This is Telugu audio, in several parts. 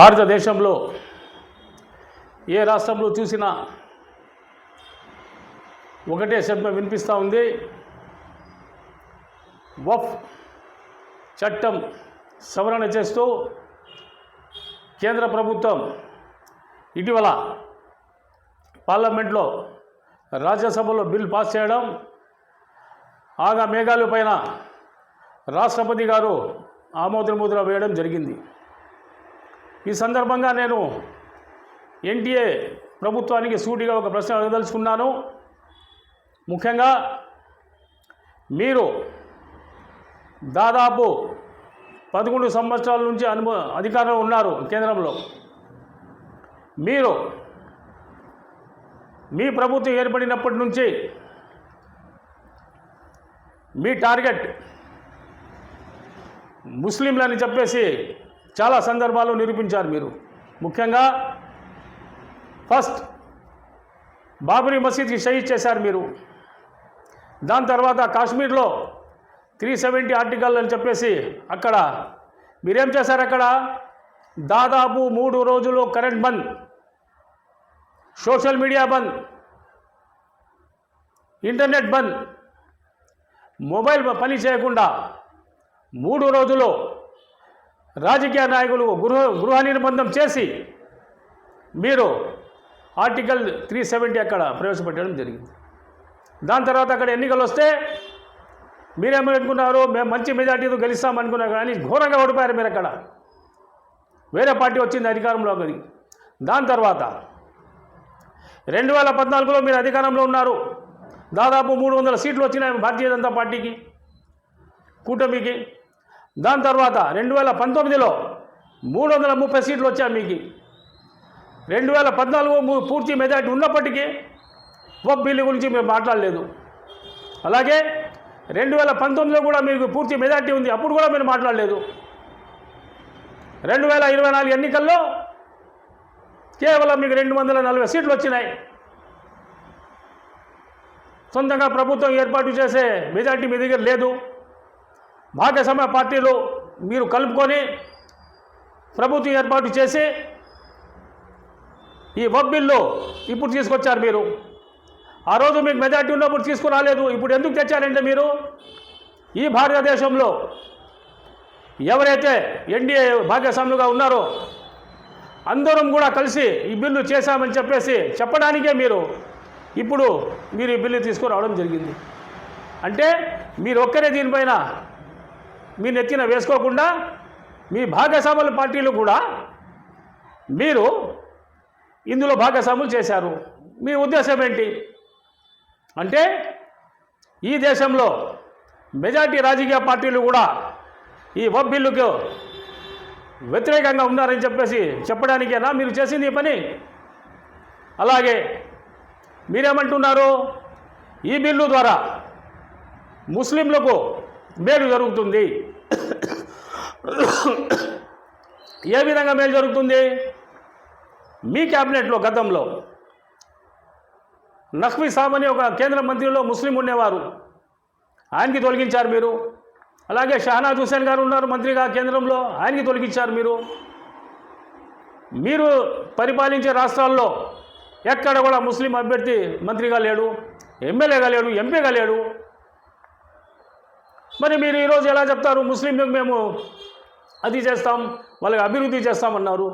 భారతదేశంలో ఏ రాష్ట్రంలో చూసినా ఒకటే శబ్దం వినిపిస్తూ ఉంది. వఫ్ చట్టం సవరణ చేస్తూ కేంద్ర ప్రభుత్వం ఇటీవల పార్లమెంట్లో రాజ్యసభలో బిల్ పాస్ చేయడం ఆగా మేఘాలు పైన రాష్ట్రపతి గారు ఆమోదముద్ర వేయడం జరిగింది. ఈ సందర్భంగా నేను ఎన్టీఏ ప్రభుత్వానికి సూటిగా ఒక ప్రశ్న అడగదలుచుకున్నాను. ముఖ్యంగా మీరు దాదాపు పదకొండు సంవత్సరాల నుంచి అనుభవ అధికారంలో ఉన్నారు కేంద్రంలో. మీరు మీ ప్రభుత్వం ఏర్పడినప్పటి నుంచి మీ టార్గెట్ ముస్లింలని చెప్పేసి చాలా సందర్భాల్లో నిరూపించారు మీరు. ముఖ్యంగా ఫస్ట్ బాబరీ మసీద్కి షహీద్ చేశారు మీరు. దాని తర్వాత కాశ్మీర్లో త్రీ సెవెంటీ ఆర్టికల్ అని చెప్పేసి అక్కడ మీరేం చేశారు అక్కడ? దాదాపు మూడు రోజులు current bandh social media bandh internet bandh mobile పని చేయకుండా మూడు రోజులు రాజకీయ నాయకులు గృహ గృహ నిర్బంధం చేసి మీరు ఆర్టికల్ త్రీ సెవెంటీ అక్కడ ప్రవేశపెట్టడం జరిగింది. దాని తర్వాత అక్కడ ఎన్నికలు వస్తే మీరేమనుకున్నారు? మేము మంచి మెజార్టీతో గెలుస్తామనుకున్నారు కానీ ఘోరంగా ఓడిపోయారు మీరు అక్కడ. వేరే పార్టీ వచ్చింది అధికారంలో అది. దాని తర్వాత రెండు వేల పద్నాలుగులో మీరు అధికారంలో ఉన్నారు. దాదాపు మూడు వందల సీట్లు వచ్చినాయి భారతీయ జనతా పార్టీకి కూటమికి. దాని తర్వాత రెండు వేల పంతొమ్మిదిలో మూడు వందల ముప్పై సీట్లు వచ్చాయి మీకు. రెండు వేల పద్నాలుగు పూర్తి మెజార్టీ ఉన్నప్పటికీ వక్ బిల్లు గురించి మేము మాట్లాడలేదు. అలాగే రెండు వేల పంతొమ్మిదిలో కూడా మీకు పూర్తి మెజార్టీ ఉంది అప్పుడు కూడా మీరు మాట్లాడలేదు. రెండు వేల ఇరవై నాలుగు ఎన్నికల్లో కేవలం మీకు రెండు వందల నలభై సీట్లు వచ్చినాయి. సొంతంగా ప్రభుత్వం ఏర్పాటు చేసే మెజార్టీ మీ దగ్గర లేదు. భాగస్వామ్య పార్టీలు మీరు కలుపుకొని ప్రభుత్వం ఏర్పాటు చేసి ఈ వక్ బిల్లు ఇప్పుడు తీసుకొచ్చారు మీరు. ఆ రోజు మీకు మెజార్టీ ఉన్నప్పుడు తీసుకురాలేదు ఇప్పుడు ఎందుకు తెచ్చారంటే మీరు? ఈ భారతదేశంలో ఎవరైతే ఎన్డీఏ భాగస్వాములుగా ఉన్నారో అందరం కూడా కలిసి ఈ బిల్లు చేశామని చెప్పేసి చెప్పడానికే మీరు ఇప్పుడు మీరు ఈ బిల్లు తీసుకురావడం జరిగింది. అంటే మీరు ఒక్కరే దీనిపైన మీ నెత్తిన వేసుకోకుండా మీ భాగస్వాముల పార్టీలు కూడా మీరు ఇందులో భాగస్వాములు చేశారు. మీ ఉద్దేశం ఏంటి? అంటే ఈ దేశంలో మెజార్టీ రాజకీయ పార్టీలు కూడా ఈ వబ్ బిల్లుకు వ్యతిరేకంగా ఉన్నారని చెప్పేసి చెప్పడానికేనా? మీరు చేసింది ఈ పని? అలాగే మీరేమంటున్నారు? ఈ బిల్లు ద్వారా ముస్లింలకు మేలు జరుగుతుంది. ఏ విధంగా మేలు జరుగుతుంది? మీ క్యాబినెట్లో గతంలో నఖ్వీ సాబ్ అని ఒక కేంద్ర మంత్రిలో ముస్లిం ఉండేవారు. ఆయనకి తొలగించారు మీరు. అలాగే షహనాజ్ హుసేన్ గారు ఉన్నారు మంత్రిగా కేంద్రంలో ఆయనకి తొలగించారు మీరు. మీరు పరిపాలించే రాష్ట్రాల్లో ఎక్కడ కూడా ముస్లిం అభ్యర్థి మంత్రిగా లేడు ఎమ్మెల్యేగా లేడు ఎంపీగా లేడు. మరి మీరు ఈరోజు ఎలా చెప్తారు? ముస్లింలకు మేము అది చేస్తాం వాళ్ళకి అభివృద్ధి చేస్తామన్నారు.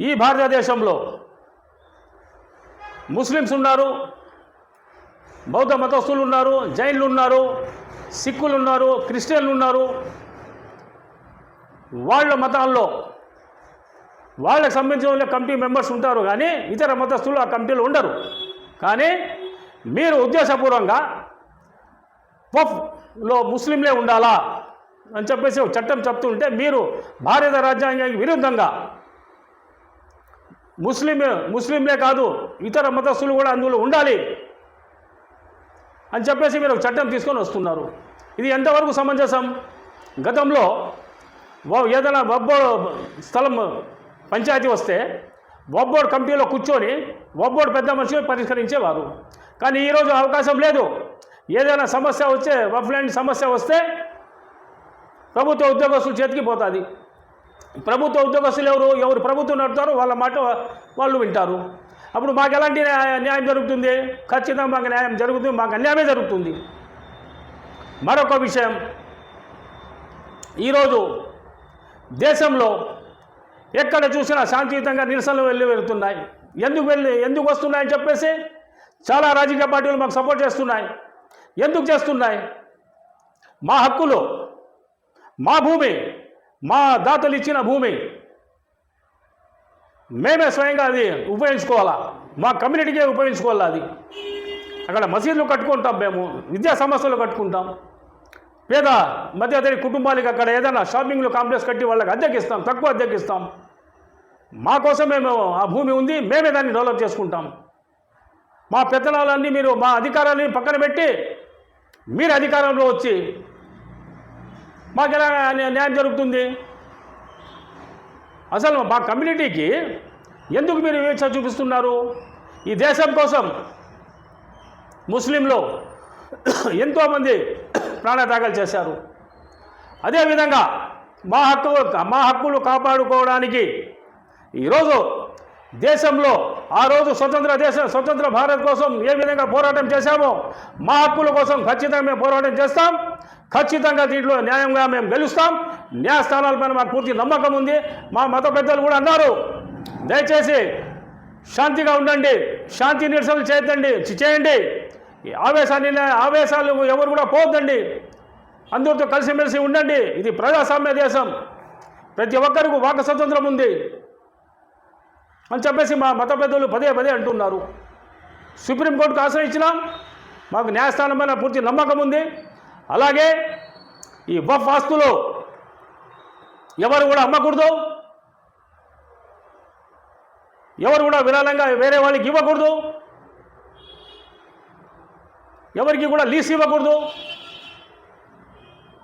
ఈ భారతదేశంలో ముస్లిమ్స్ ఉన్నారు బౌద్ధ మతస్థులు ఉన్నారు జైన్లు ఉన్నారు సిక్కులు ఉన్నారు క్రిస్టియన్లు ఉన్నారు. వాళ్ళ మతాల్లో వాళ్ళకి సంబంధించిన కమిటీ మెంబర్స్ ఉంటారు కానీ ఇతర మతస్థులు ఆ కమిటీలో ఉండరు. కానీ మీరు ఉద్దేశపూర్వంగా లో ముస్లింలే ఉండాలా? అని చెప్పేసి ఒక చట్టం చెప్తుంటే మీరు భారత రాజ్యాంగానికి విరుద్ధంగా ముస్లిం ముస్లింలే కాదు ఇతర మతస్థులు కూడా అందులో ఉండాలి అని చెప్పేసి మీరు ఒక చట్టం తీసుకొని వస్తున్నారు. ఇది ఎంతవరకు సమంజసం? గతంలో ఏదైనా వబ్బోడు స్థలం పంచాయతీ వస్తే వబ్బోడు కమిటీలో కూర్చొని వబ్బోడు పెద్ద మనుషులు పరిష్కరించేవారు. కానీ ఈరోజు అవకాశం లేదు. ఏదైనా సమస్య వచ్చే వఫ్లాండ్ సమస్య వస్తే ప్రభుత్వ ఉద్యోగస్తుల చేతికి పోతుంది. ప్రభుత్వ ఉద్యోగస్తులు ఎవరు? ఎవరు ప్రభుత్వం నడుతారో వాళ్ళ మాట వాళ్ళు వింటారు. అప్పుడు మాకు ఎలాంటి న్యాయం జరుగుతుంది? ఖచ్చితంగా మాకు న్యాయం జరుగుతుంది మాకు అన్యాయమే జరుగుతుంది. మరొక విషయం. ఈరోజు దేశంలో ఎక్కడ చూసినా శాంతియుతంగా నిరసనలు వెళ్ళి వెళ్తున్నాయి. ఎందుకు వెళ్ళి ఎందుకు వస్తున్నాయని చెప్పేసి చాలా రాజకీయ పార్టీలు మాకు సపోర్ట్ చేస్తున్నాయి. ఎందుకు చేస్తున్నాయి? మా హక్కులు మా భూమి మా దాతలు ఇచ్చిన భూమి. మేమే స్వయంగా అది ఉపయోగించుకోవాలా? మా కమ్యూనిటీకే ఉపయోగించుకోవాలా అది? అక్కడ మసీదులు కట్టుకుంటాం మేము విద్యా సంస్థలు కట్టుకుంటాం. పేద మధ్యతరగతి కుటుంబాలకి అక్కడ ఏదైనా షాపింగ్లు కాంప్లెక్స్ కట్టి వాళ్ళకి అద్దెకిస్తాం తక్కువ అద్దెకిస్తాం. మా కోసం మేము ఆ భూమి ఉంది మేమే దాన్ని డెవలప్ చేసుకుంటాం. మా పెత్తనాలన్నీ మీరు మా అధికారాన్ని పక్కన పెట్టి మీరు అధికారంలో వచ్చి మాకు ఎలా న్యాయం జరుగుతుంది? అసలు మా కమ్యూనిటీకి ఎందుకు మీరు వివక్ష చూపిస్తున్నారు? ఈ దేశం కోసం ముస్లింలు ఎంతోమంది ప్రాణత్యాగాలు చేశారు. అదేవిధంగా మా హక్కు మా హక్కులు కాపాడుకోవడానికి ఈరోజు దేశంలో ఆ రోజు స్వతంత్ర దేశం స్వతంత్ర భారత్ కోసం ఏ విధంగా పోరాటం చేశామో మా హక్కుల కోసం ఖచ్చితంగా మేము పోరాటం చేస్తాం. ఖచ్చితంగా దీంట్లో న్యాయంగా మేము గెలుస్తాం. న్యాయస్థానాలపైన మాకు పూర్తి నమ్మకం ఉంది. మా మత పెద్దలు కూడా అన్నారు. దయచేసి శాంతిగా ఉండండి. శాంతి నిరసనలు చేద్దండి చేయండి. ఈ ఆవేశాన్ని ఆవేశాలు ఎవరు కూడా పోవద్దండి. అందరితో కలిసిమెలిసి ఉండండి. ఇది ప్రజాస్వామ్య దేశం. ప్రతి ఒక్కరికి వాక స్వతంత్రం ఉంది. అని చెప్పేసి మా మత పెద్దలు పదే పదే అంటున్నారు. సుప్రీంకోర్టుకు ఆశ్రయించినాం మాకు న్యాయస్థానం పైన పూర్తి నమ్మకం ఉంది. అలాగే ఈ వఫ్ ఆస్తులు ఎవరు కూడా అమ్మకూడదు. ఎవరు కూడా విరాళంగా వేరే వాళ్ళకి ఇవ్వకూడదు. ఎవరికి కూడా లీస్ ఇవ్వకూడదు.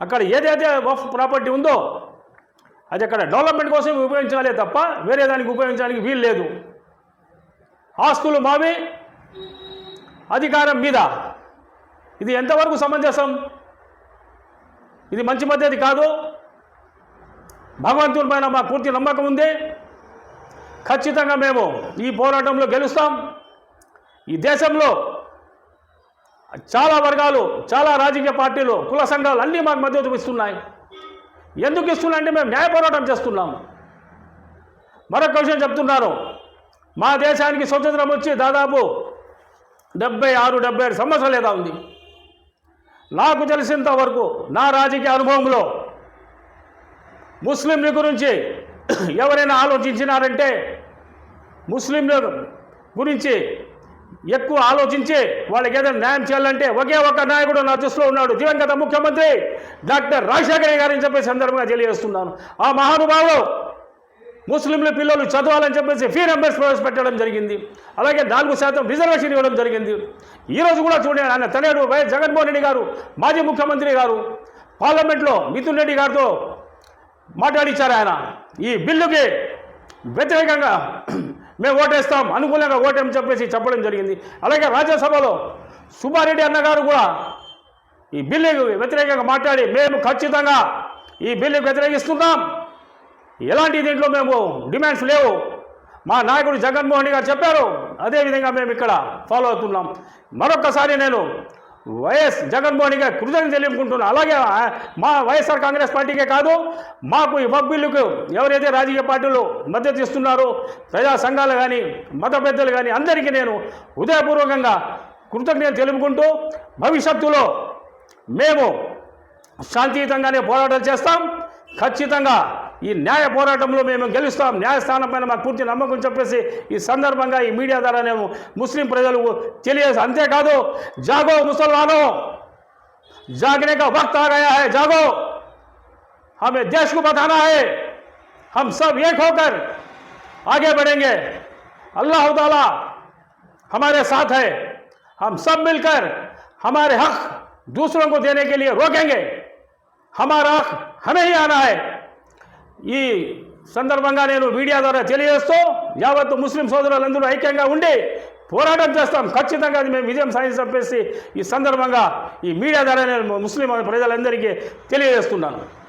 అక్కడ ఏదైతే వఫ్ ప్రాపర్టీ ఉందో అది అక్కడ డెవలప్మెంట్ కోసం ఉపయోగించాలే తప్ప వేరే దానికి ఉపయోగించడానికి వీలు లేదు. ఆస్తులు మావి అధికారం మీద. ఇది ఎంతవరకు సమంజసం? ఇది మంచి పద్ధతి కాదు. భగవంతుని పైన మా పూర్తి నమ్మకం ఉంది. ఖచ్చితంగా మేము ఈ పోరాటంలో గెలుస్తాం. ఈ దేశంలో చాలా వర్గాలు చాలా రాజకీయ పార్టీలు కుల సంఘాలు అన్నీ మాకు మద్దతు ఇస్తున్నాయి. ఎందుకు ఇస్తున్నాయంటే మేము న్యాయ పోరాటం చేస్తున్నాం మరొక విషయం చెప్తున్నారు. మా దేశానికి స్వతంత్రం వచ్చి దాదాపు డెబ్బై ఆరు డెబ్బై ఏడు సంవత్సరాలు ఏదా ఉంది. నాకు తెలిసినంత వరకు నా రాజకీయ అనుభవంలో ముస్లింల గురించి ఎవరైనా ఆలోచించినారంటే ముస్లింల గురించి ఎక్కువ ఆలోచించి వాళ్ళకి ఏదైనా న్యాయం చేయాలంటే ఒకే ఒక్క నాయకుడు నా దృష్టిలో ఉన్నాడు. దివంగత ముఖ్యమంత్రి డాక్టర్ రాజశాఖనే గారు అని చెప్పే సందర్భంగా తెలియజేస్తున్నాను. ఆ మహానుభావుడు ముస్లింల పిల్లలు చదవాలని చెప్పేసి ఫీ నెంబర్స్ ప్రవేశపెట్టడం జరిగింది. అలాగే నాలుగు శాతం రిజర్వేషన్ ఇవ్వడం జరిగింది. ఈరోజు కూడా చూడండి ఆయన తనేడు వైఎస్ జగన్మోహన్ రెడ్డి గారు మాజీ ముఖ్యమంత్రి గారు పార్లమెంట్లో మిథున్ రెడ్డి గారితో మాట్లాడిచ్చారు ఆయన. ఈ బిల్లుకి వ్యతిరేకంగా మేము ఓటేస్తాం. అనుకూలంగా ఓటేమని చెప్పేసి చెప్పడం జరిగింది. అలాగే రాజ్యసభలో సుబ్బారెడ్డి అన్నగారు కూడా ఈ బిల్లుకు వ్యతిరేకంగా మాట్లాడి మేము ఖచ్చితంగా ఈ బిల్లుకు వ్యతిరేకిస్తున్నాం. ఎలాంటి దీంట్లో మేము డిమాండ్స్ లేవు. మా నాయకుడు జగన్మోహన్ గారు చెప్పారు. అదేవిధంగా మేము ఇక్కడ ఫాలో అవుతున్నాం. మరొక్కసారి నేను వైఎస్ జగన్మోహన్ గారు కృతజ్ఞత తెలుపుకుంటున్నాను అలాగే మా వైఎస్ఆర్ కాంగ్రెస్ పార్టీకే కాదు మాకు ఈ వక్ బిల్లుకు ఎవరైతే రాజకీయ పార్టీలు మద్దతు ఇస్తున్నారో ప్రజా సంఘాలు కానీ మత పెద్దలు కానీ అందరికీ నేను హృదయపూర్వకంగా కృతజ్ఞత తెలుపుకుంటూ భవిష్యత్తులో మేము శాంతియుతంగానే పోరాటాలు చేస్తాం. ఖచ్చితంగా ఈ న్యాయ పోరాటంలో మేము గెలుస్తాం న్యాయస్థానం పైన మాకు పూర్తి నమ్మకం చెప్పేసి ఈ సందర్భంగా ఈ మీడియా ద్వారా నేను ముస్లిం ప్రజలు తెలియజేసి అంతేకాదు జాగో ముసల్మానో जागने का वक्त आ गया है जागो हमें देश को बताना है हम सब एक होकर आगे बढ़ेंगे अल्लाह ताला हमारे साथ है हम सब मिलकर हमारे हक दूसरों को देने के लिए रोकेंगे हमारा हक हमें ही आना है ఈ సందర్భంగా నేను మీడియా ద్వారా తెలియజేస్తూ యావత్తు ముస్లిం సోదరులందరూ ఐక్యంగా ఉండి పోరాటం చేస్తాం. ఖచ్చితంగా అది మేము విజయం సాధించి చెప్పేసి ఈ సందర్భంగా ఈ మీడియా ద్వారా నేను ముస్లిం ప్రజలందరికీ తెలియజేస్తున్నాను.